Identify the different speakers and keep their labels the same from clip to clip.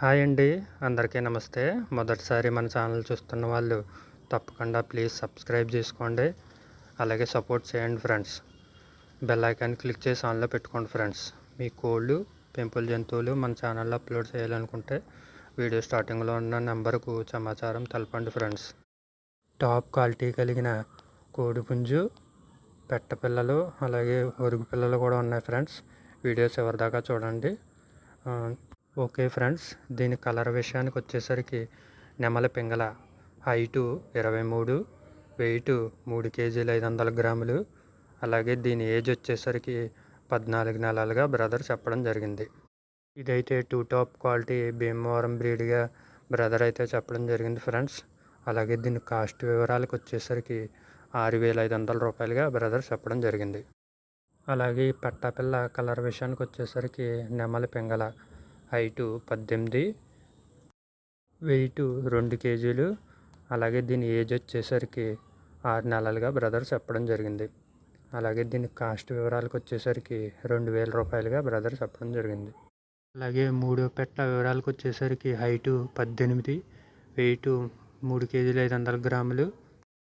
Speaker 1: Hi అండి. అందరికీ నమస్తే. మొదటిసారి మన ఛానల్ చూస్తున్న వాళ్ళు తప్పకుండా ప్లీజ్ సబ్స్క్రైబ్ చేసుకోండి. అలాగే సపోర్ట్ చేయండి ఫ్రెండ్స్. బెల్ ఐకాన్ క్లిక్ చేసి ఆన్లో పెట్టుకోండి ఫ్రెండ్స్. మీ కోళ్ళు పెంపుల జంతువులు మన ఛానల్లో అప్లోడ్ చేయాలనుకుంటే వీడియో స్టార్టింగ్లో ఉన్న నెంబర్కు సమాచారం తెలపండి ఫ్రెండ్స్. టాప్ క్వాలిటీ కలిగిన కోడిపుంజు పెట్ట పిల్లలు అలాగే ఒరుగు పిల్లలు కూడా ఉన్నాయి ఫ్రెండ్స్. వీడియోస్ ఎవరిదాకా చూడండి. ఓకే ఫ్రెండ్స్ దీని కలర్ విషయానికి వచ్చేసరికి నెమల పింగళ. హైటు ఇరవై మూడు వెయిట్ మూడు కేజీలు ఐదు వందల గ్రాములు. అలాగే దీని ఏజ్ వచ్చేసరికి పద్నాలుగు నెలలుగా బ్రదర్ చెప్పడం జరిగింది. ఇదైతే టూ టాప్ క్వాలిటీ భీమవరం బ్రీడ్గా బ్రదర్ అయితే చెప్పడం జరిగింది ఫ్రెండ్స్. అలాగే దీని కాస్ట్ వివరాలకు వచ్చేసరికి ఆరు వేల ఐదు వందల రూపాయలుగా బ్రదర్ చెప్పడం జరిగింది. అలాగే ఈ పట్టాపిల్ల కలర్ విషయానికి వచ్చేసరికి నెమలి పింగళ. హైటు పద్దెనిమిది వెయిట్ రెండు కేజీలు. అలాగే దీని ఏజ్ వచ్చేసరికి ఆరు నెలలుగా బ్రదర్ చెప్పడం జరిగింది. అలాగే దీని కాస్ట్ వివరాలకు వచ్చేసరికి రెండు వేల రూపాయలుగా బ్రదర్ చెప్పడం జరిగింది. అలాగే మూడో పెట్ట వివరాలకు వచ్చేసరికి హైటు పద్దెనిమిది వెయిట్ మూడు కేజీలు ఐదు వందల గ్రాములు.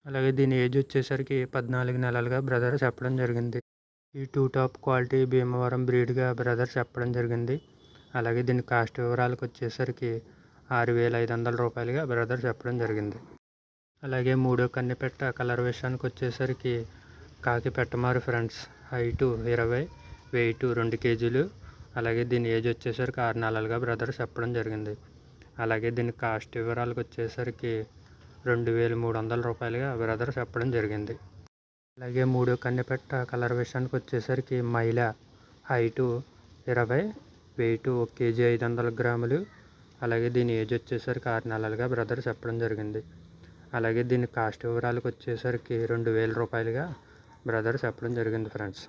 Speaker 1: అలాగే దీని ఏజ్ వచ్చేసరికి పద్నాలుగు నెలలుగా బ్రదర్ చెప్పడం జరిగింది. ఈ టూ టాప్ క్వాలిటీ భీమవరం బ్రీడ్గా బ్రదర్ చెప్పడం జరిగింది. అలాగే దీని కాస్ట్ వివరాలకు వచ్చేసరికి ఆరు వేల ఐదు వందల రూపాయలుగా బ్రదర్ చెప్పడం జరిగింది. అలాగే మూడో కన్నెపెట్ట కలర్ విషయానికి వచ్చేసరికి కాకి పెట్టమారు ఫ్రెండ్స్. హైటు ఇరవై వెయిట్ రెండు కేజీలు. అలాగే దీని ఏజ్ వచ్చేసరికి ఆరు నెలలుగా బ్రదర్ చెప్పడం జరిగింది. అలాగే దీని కాస్ట్ వివరాలకు వచ్చేసరికి రెండు వేల మూడు వందల రూపాయలుగా బ్రదర్ చెప్పడం జరిగింది. అలాగే మూడో కన్నెపెట్ట కలర్ విషయానికి వచ్చేసరికి మైల. హైటు ఇరవై వెయిట్ ఒక కేజీ ఐదు వందల గ్రాములు. అలాగే దీని ఏజ్ వచ్చేసరికి ఆరు నెలలుగా బ్రదర్ చెప్పడం జరిగింది. అలాగే దీని కాస్ట్ వివరాలకు వచ్చేసరికి రెండు వేల రూపాయలుగా బ్రదర్ చెప్పడం జరిగింది ఫ్రెండ్స్.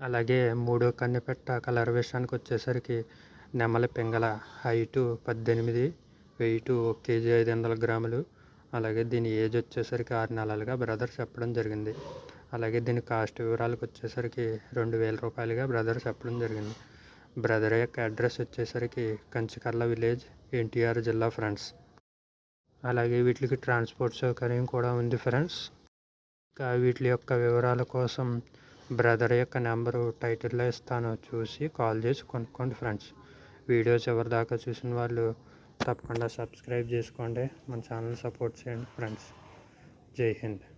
Speaker 1: అలాగే మూడో కన్నెపెట్ట కలర్ విషయానికి వచ్చేసరికి నెమలి పింగళ హైటు పద్దెనిమిది వెయిట్ ఒక కేజీ ఐదు వందల గ్రాములు. అలాగే దీని ఏజ్ వచ్చేసరికి ఆరు నెలలుగా బ్రదర్ చెప్పడం జరిగింది. అలాగే దీని కాస్ట్ వివరాలకు వచ్చేసరికి రెండు వేల రూపాయలుగా బ్రదర్ చెప్పడం జరిగింది. బ్రదర్ యొక్క అడ్రస్ వచ్చేసరికి కంచికర్ల విలేజ్ ఎన్టీఆర్ జిల్లా ఫ్రెండ్స్. అలాగే వీటికి ట్రాన్స్పోర్ట్ సౌకర్యం కూడా ఉంది ఫ్రెండ్స్. ఇంకా వీటి యొక్క వివరాల కోసం బ్రదర్ యొక్క నెంబరు టైటిల్లో ఇస్తాను. చూసి కాల్ చేసి కొనుక్కోండి ఫ్రెండ్స్. వీడియోస్ ఎవరి దాకా చూసిన వాళ్ళు తప్పకుండా సబ్స్క్రైబ్ చేసుకోండి. మన ఛానల్ సపోర్ట్ చేయండి ఫ్రెండ్స్. జై హింద్.